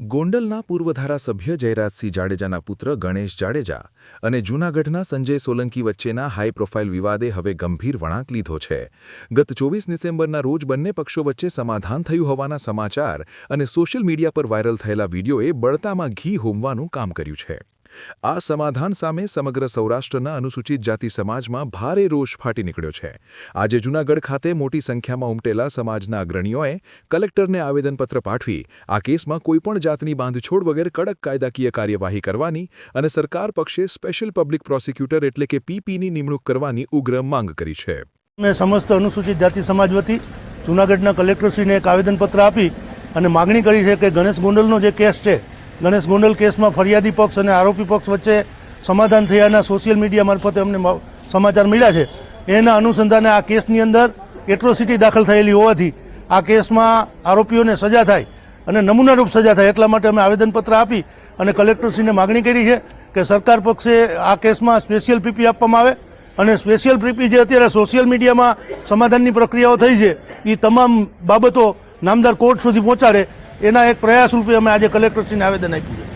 ગોંડલના પૂર્વ ધારાસભ્ય જયરાજસિંહ જાડેજાના પુત્ર ગણેશ જાડેજા અને જૂનાગઢના સંજય સોલંકી વચ્ચેના હાઈ પ્રોફાઇલ વિવાદે હવે ગંભીર વળાંક લીધો છે. ગત ચોવીસ ડિસેમ્બરના રોજ બંને પક્ષો વચ્ચે સમાધાન થયું હોવાના સમાચાર અને સોશિયલ મીડિયા પર વાયરલ થયેલા વિડીયોએ બળતામાં ઘી હોમવાનું કામ કર્યું છે. આ સમાધાન સામે સમગ્ર સૌરાષ્ટ્રના અનુસૂચિત જાતિ સમાજમાં ભારે રોષ ફાટી નીકળ્યો છે. આજે જૂનાગઢ ખાતે મોટી સંખ્યામાં ઉમટેલા સમાજના અગ્રણીઓએ કલેક્ટરને આવેદનપત્ર પાઠવી આ કેસમાં કોઈપણ જાતની બાંધછોડ વગર કડક કાયદાકીય કાર્યવાહી કરવાની અને સરકાર પક્ષે સ્પેશિયલ પબ્લિક પ્રોસિક્યુટર એટલે કે પીપીની નિમણૂક કરવાની ઉગ્ર માંગ કરી છે. મેં સમસ્ત અનુસૂચિત જાતિ સમાજ વતી જૂનાગઢના કલેક્ટરશ્રીને એક આવેદનપત્ર આપી અને માગણી કરી છે કે ગણેશ ગોંડલનો જે કેસ છે ગણેશ ગોંડલ કેસમાં ફરિયાદી પક્ષ અને આરોપી પક્ષ વચ્ચે સમાધાન થયાના સોશિયલ મીડિયા મારફતે અમને સમાચાર મળ્યા છે. એના અનુસંધાને આ કેસની અંદર એટ્રોસિટી દાખલ થયેલી હોવાથી આ કેસમાં આરોપીઓને સજા થાય અને નમૂનારૂપ સજા થાય એટલા માટે અમે આવેદનપત્ર આપી અને કલેક્ટરશ્રીને માગણી કરી છે કે સરકાર પક્ષે આ કેસમાં સ્પેશિયલ પીપી આપવામાં આવે અને સ્પેશિયલ પીપી જે અત્યારે સોશિયલ મીડિયામાં સમાધાનની પ્રક્રિયાઓ થઈ છે એ તમામ બાબતો નામદાર કોર્ટ સુધી પહોંચાડે એના એક પ્રયાસ રૂપે અમે આજે કલેક્ટરશ્રીને આવેદન આપ્યું છે.